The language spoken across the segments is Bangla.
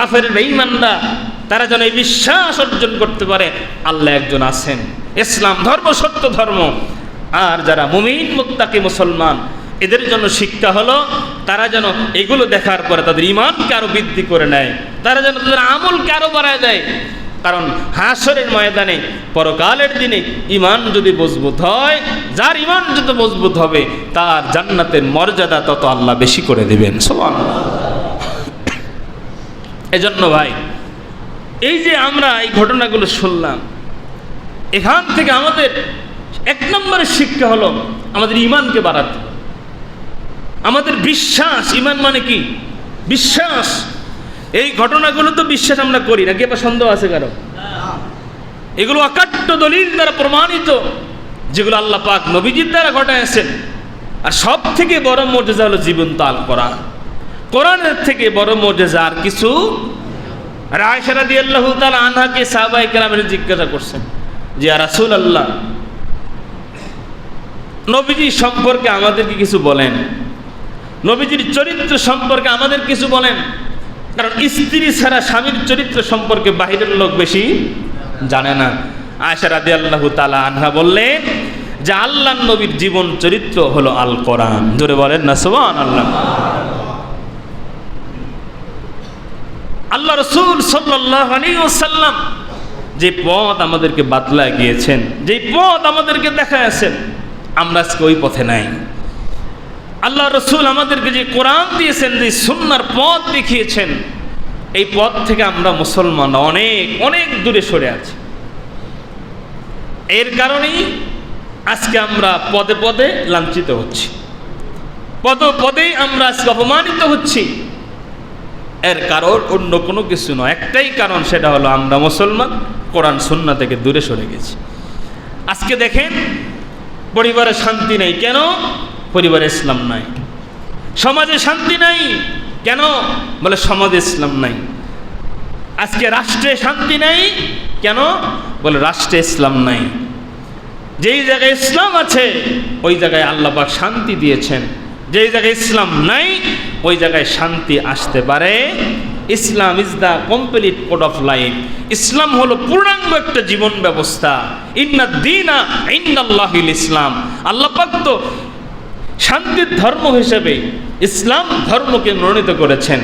কাফের বেঈমানরা, তারা যেন এই বিশ্বাস অর্জন করতে পারে, আল্লাহ একজন আছেন। ইসলাম ধর্ম সত্য ধর্ম। আর যারা মুমিন মুক্তাকি মুসলমান, এদের জন্য শিক্ষা হলো, তারা যেন এগুলো দেখার পরে তাদের ইমানকে আরও বৃদ্ধি করে নেয়। তারা যেন তাদের আমলকে আরও বাড়ায় দেয়। কারণ হাসরের ময়দানে পরকালের দিনে ইমান যদি মজবুত হয়, যার ইমান যত মজবুত হবে, তার জান্নাতের মর্যাদা তত আল্লাহ বেশি করে দেবেন। সমান এজন্য ভাই, এই যে আমরা এই ঘটনাগুলো শুনলাম, এখান থেকে আমাদের এক নম্বরের শিক্ষা হলো আমাদের ইমানকে বাড়াতে। আমাদের বিশ্বাস, ইমান মানে কি? বিশ্বাস। এই ঘটনাগুলো তো বিশ্বাস আমরা করি না নাকি এবার সন্দেহ আছে কারও? এগুলো অকাট্য দলিল দ্বারা প্রমাণিত, যেগুলো আল্লাহ পাক নবীজির দ্বারা ঘটাইছেন আর সব থেকে বড় মর্যাদা হলো জীবন্ত আল কোরআন কোরআনের থেকে বড় মর্যাদা আর কিছু রায়সারা দিয়ে আল্লাহ তালা আনহাকে সাহবাই কেরামের জিজ্ঞাসা করছেন, যে রাসুল আল্লাহ নবীজি সম্পর্কে আমাদেরকে কিছু বলেন। নবীজির চরিত্র সম্পর্কে আমাদের কিছু বলেন। কারণ স্ত্রী ছাড়া স্বামীর চরিত্র সম্পর্কে বাহিরের লোক বেশি জানে না। আয়সা রাদি আল্লাহ তালা আনহা বললেন যে আল্লাহ নবীর জীবন চরিত্র হলো আল কোরআন জোরে বলেন না সোবান আল্লাহ আল্লাহ রসুল সাল্লাম যে পথ আমাদেরকে বাতলায় গিয়েছেন, যে পথ আমাদেরকে দেখা আছেন, আমরা আজকে ওই পথে নাই। আল্লাহ রসুল আমাদেরকে যে কোরআন দিয়েছেন, যে সুন্নার পথ দেখিয়েছেন, এই পথ থেকে আমরা মুসলমান অনেক অনেক দূরে সরে আছি। এর কারণেই আজকে আমরা পদে পদে লাঞ্ছিত হচ্ছি। পদ পদেই আমরা আজকে অপমানিত হচ্ছি। এর কারণ অন্য কোনো কিছু নয়। একটাই কারণ সেটা হলো আমরা মুসলমান, কোরআন সুন্না থেকে দূরে সরে গেছি। আজকে দেখেন, পরিবারে শান্তি নেই কেন? পরিবারে ইসলাম নাই। সমাজে শান্তি নাই কেন? বলে সমাজে ইসলাম নাই। আজকে রাষ্ট্রে শান্তি নাই কেন? বলে রাষ্ট্রে ইসলাম নাই। যেই জায়গায় ইসলাম আছে, ওই জায়গায় আল্লাহ পাক শান্তি দিয়েছেন। যেই জায়গায় ইসলাম নাই, ওই জায়গায় শান্তি আসতে পারে। Islam is the complete code of life ইসলাম হলো পূর্ণাঙ্গ একটা জীবন ব্যবস্থা। ইন্না দিনা ইন্দাল্লাহিল ইসলাম। আল্লাহ পাক তো শান্তির ধর্ম হিসেবে ইসলাম ধর্মকে মনোনীত করেছেন।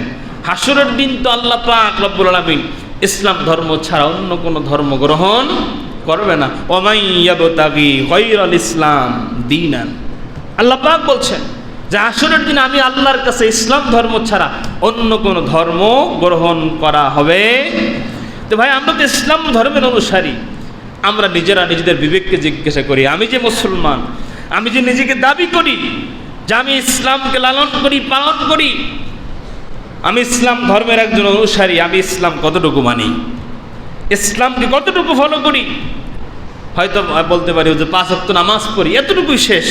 হাসুরের দিন তো আল্লাহ পাক রব্বুল আলামিন ইসলাম ধর্ম ছাড়া অন্য কোনো ধর্ম গ্রহণ করবে না। ওমাইয়াবতাগি গৈরল ইসলাম দিনান আল্লাহ পাক বলছেন যে আসরের দিন আমি আল্লাহর কাছে ইসলাম ধর্ম ছাড়া অন্য কোনো ধর্ম গ্রহণ করা হবে? তো ভাই, আমরা তো ইসলাম ধর্মের অনুসারী। আমরা নিজেরা নিজেদের বিবেককে জিজ্ঞাসা করি, আমি যে মুসলমান, আমি যে নিজেকে দাবি করি যে আমি ইসলামকে লালন করি, পালন করি, আমি ইসলাম ধর্মের একজন অনুসারী, আমি ইসলাম কতটুকু মানি? ইসলামকে কতটুকু ফলো করি? হয়তো বলতে পারি যে পাঁচ অক্ত নামাজ পড়ি, এতটুকুই শেষ।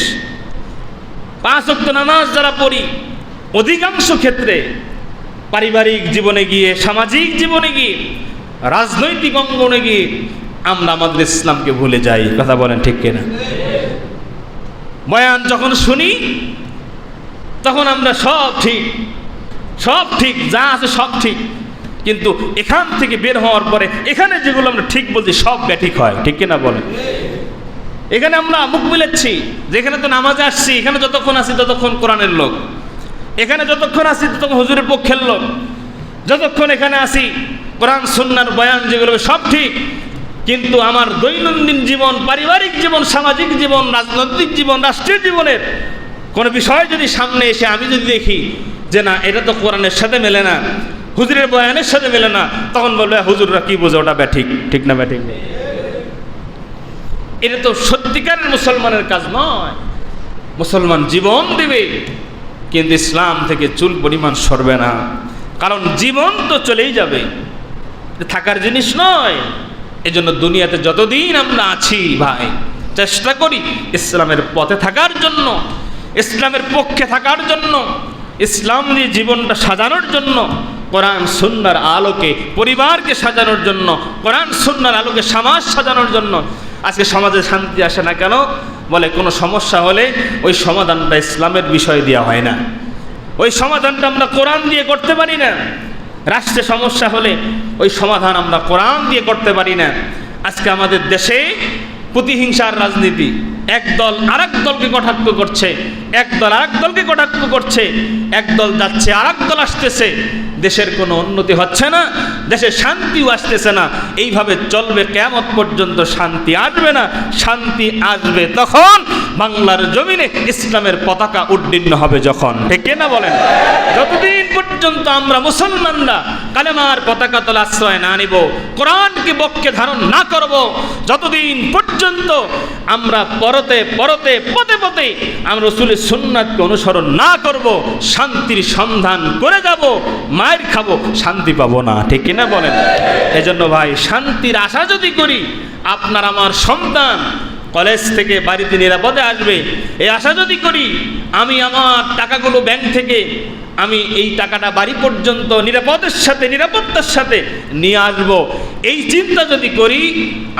পাঁচ অক্ত নামাজ যারা পড়ি, অধিকাংশ ক্ষেত্রে পারিবারিক জীবনে গিয়ে, সামাজিক জীবনে গিয়ে, রাজনৈতিক অঙ্গনে গিয়ে আমরা আমাদের ইসলামকে ভুলে যাই। কথা বলেন ঠিক কিনা? বয়ান যখন শুনি, তখন আমরা সব ঠিক সব ঠিক, যা আছে সব ঠিক। কিন্তু এখান থেকে বের হওয়ার পরে, এখানে যেগুলো আমরা ঠিক বলছি, সব ব্যাঠিক হয়। ঠিক কিনা বলেন? এখানে আমরা মুখ মিলাচ্ছি। যেখানে তো নামাজে আসছি, এখানে যতক্ষণ আসি ততক্ষণ কোরআনের লোক। এখানে যতক্ষণ আসি ততক্ষণ হুজুরের পক্ষের লোক। যতক্ষণ এখানে আসি কোরআন, সুন্নার বয়ান যেগুলো, সব ঠিক। কিন্তু আমার দৈনন্দিন জীবন, পারিবারিক জীবন, সামাজিক জীবন, রাজনৈতিক জীবন, রাষ্ট্রীয় জীবনের কোনো বিষয় যদি সামনে এসে আমি যদি দেখি যে না, এটা তো কোরআনের সাথে মেলে না, হুজুরের বয়ানের সাথে মেলে না, তখন বলবে হুজুররা কি বোঝে, ওটা ব্যাঠিক, ঠিক না ব্যাঠিক? এটা তো সত্যিকারের মুসলমানের কাজ নয়। মুসলমান জীবন দেবে, কিন্তু ইসলাম থেকে চুল পরিমাণ সরবে না। কারণ জীবন তো চলেই যাবে। থাকার জিনিস নয়। এজন্য দুনিয়াতে যতদিন আমরা আছি ভাই, চেষ্টা করি ইসলামের পথে থাকার জন্য, ইসলামের পক্ষে থাকার জন্য, ইসলাম দিয়ে জীবনটা সাজানোর জন্য, কোরআন, সুন্নার আলোকে, পরিবারকে সাজানোর জন্য, কোরআন, সুন্নার আলোকে সমাজ সাজানোর জন্য আজকে সমাজে শান্তি আসে না কেন? বলে, কোনো সমস্যা হলে ওই সমাধানটা ইসলামের বিষয় দেওয়া হয় না। ওই সমাধানটা আমরা কোরআন দিয়ে করতে পারি না। রাষ্ট্রে সমস্যা হলে ওই সমাধান আমরা কোরআন দিয়ে করতে পারি না। আজকে আমাদের দেশে প্রতিহিংসার রাজনীতি। একদল আরেক দলকে কটাক্ষ করছে একদল আরেক দলকে কটাক্ষ করছে একদল যাচ্ছে, আরেক দল আসতেছে। দেশের কোনো উন্নতি হচ্ছে না, দেশে শান্তিও আসতেছে না। এইভাবে চলবে কেমত পর্যন্ত শান্তি আসবে না, শান্তি আসবে তখন বাংলার জমিনে ইসলামের পতাকা উড্ডীন্ন হবে যখন। ঠিক না বলেন? যতদিন পর্যন্ত আমরা মুসলমানরা কালেমার পতাকা তোলা আশ্রয় না নিব, কোরআনকে বক্ষে ধারণ না করব, যতদিন পর্যন্ত আমরা পরতে পরতে পথে পথে আমরা রসুলের সুন্নাতকে অনুসরণ না করব, শান্তির সন্ধান করে যাব মায়ের খাব, শান্তি পাবো না। ঠিক কিনা বলেন? এজন্য ভাই, শান্তির আশা যদি করি, আপনার আমার সন্তান কলেজ থেকে বাড়িতে নিরাপদে আসবে। এই আশা যদি করি, আমি আমার টাকাগুলো ব্যাংক থেকে, আমি এই টাকাটা বাড়ি পর্যন্ত নিরাপদের সাথে, নিরাপত্তার সাথে নিয়ে আসব। এই চিন্তা যদি করি,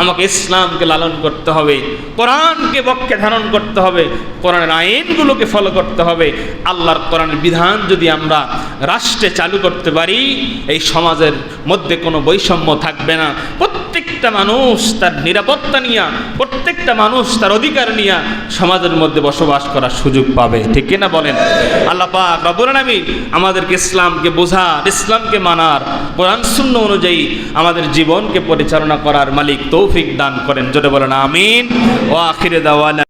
আমাকে ইসলামকে লালন করতে হবে, কোরআনকে বক্ষে ধারণ করতে হবে, কোরআনের আইনগুলোকে ফলো করতে হবে, আল্লাহর কোরআনের বিধান যদি আমরা রাষ্ট্রে চালু করতে পারি, এই সমাজের মধ্যে কোনো বৈষম্য থাকবে না। প্রত্যেকটা মানুষ তার নিরাপত্তা নিয়ে, প্রত্যেকটা মানুষ তার অধিকার নিয়ে সমাজের মধ্যে বসবাস করার সুযোগ পাবে। ঠিক কিনা বলেন? আল্লাহ পাক আমাদেরকে ইসলামকে বোঝার, ইসলামকে মানার কোরআন শূন্য অনুযায়ী আমাদের জীবনকে পরিচালনা করার মালিক তৌফিক দান করেন। যেটা বলেন আমিন। ও আখিরে দাওয়ানা।